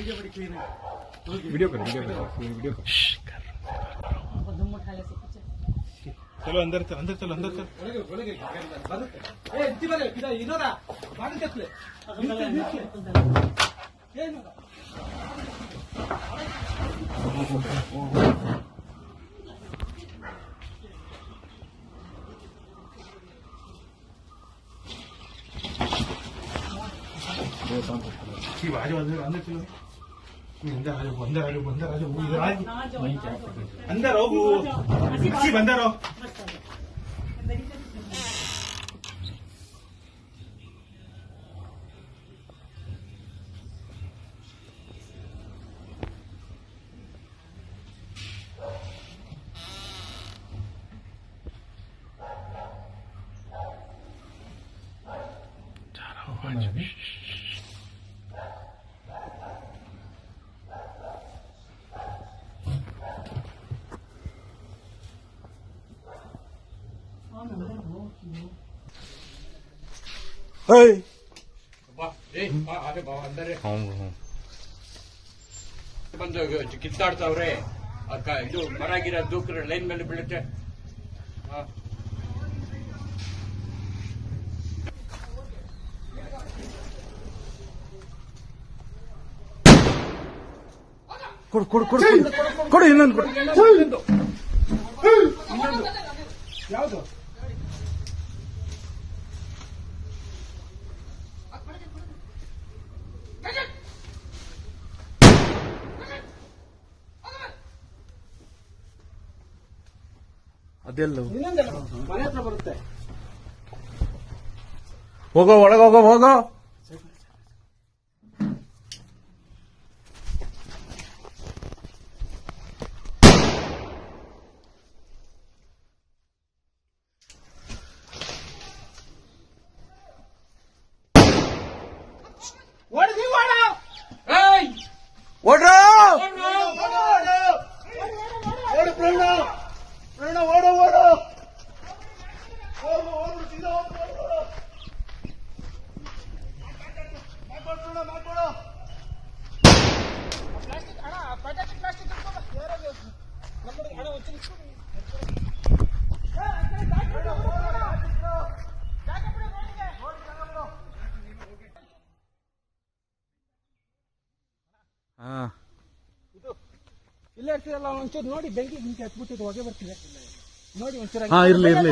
Video करो video करो video करो चलो अंदर चल अंदर चल अंदर चल ठीक है आज अंदर चलो 만들어가지고 만들어가지고 만들어가지고 우리 아이 만들어고 같이 만들어. 잘하고 가야지 ಬಂದು ಕಿತ್ತಾಡ್ತಾವ್ರೆ. ಅಕ್ಕ ಇದು ಮರ ಗಿರ ದೂಕ್ರೆ ಲೈನ್ ಮೇಲೆ ಬೀಳುತ್ತೆ. ಕೊಡು ಕೊಡು ಕೊಡು ಕೊಡು. ಕೊಡು. ಕೊಡು. ಇನ್ನೊಂದು. ಯಾವುದು? ಅದೆಲ್ಲ ಮನೆ ಹತ್ರ ಬರುತ್ತೆ ಹೋಗೋ ಒಳಗೆ ಹೋಗೋ ಹೋಗೋ ಓಡಿ ನೀವು ಓಡ ಏಯ್! ಓಡ್ರೋ ಹಾ. ಇಲ್ಲೇ ಇರ್ತೀರಲ್ಲ ಒಂಚೂರು ನೋಡಿ ಬೆಂಕಿ ಬೆಂಕಿ ಹತ್ಬಿಟ್ಟಿದ್ದು ಹೊಗೆ ಬರ್ತಿದೆ. ನೋಡಿ ಒಂಚೂರು ಹಾ, ಇರ್ಲಿ, ಇರ್ಲಿ,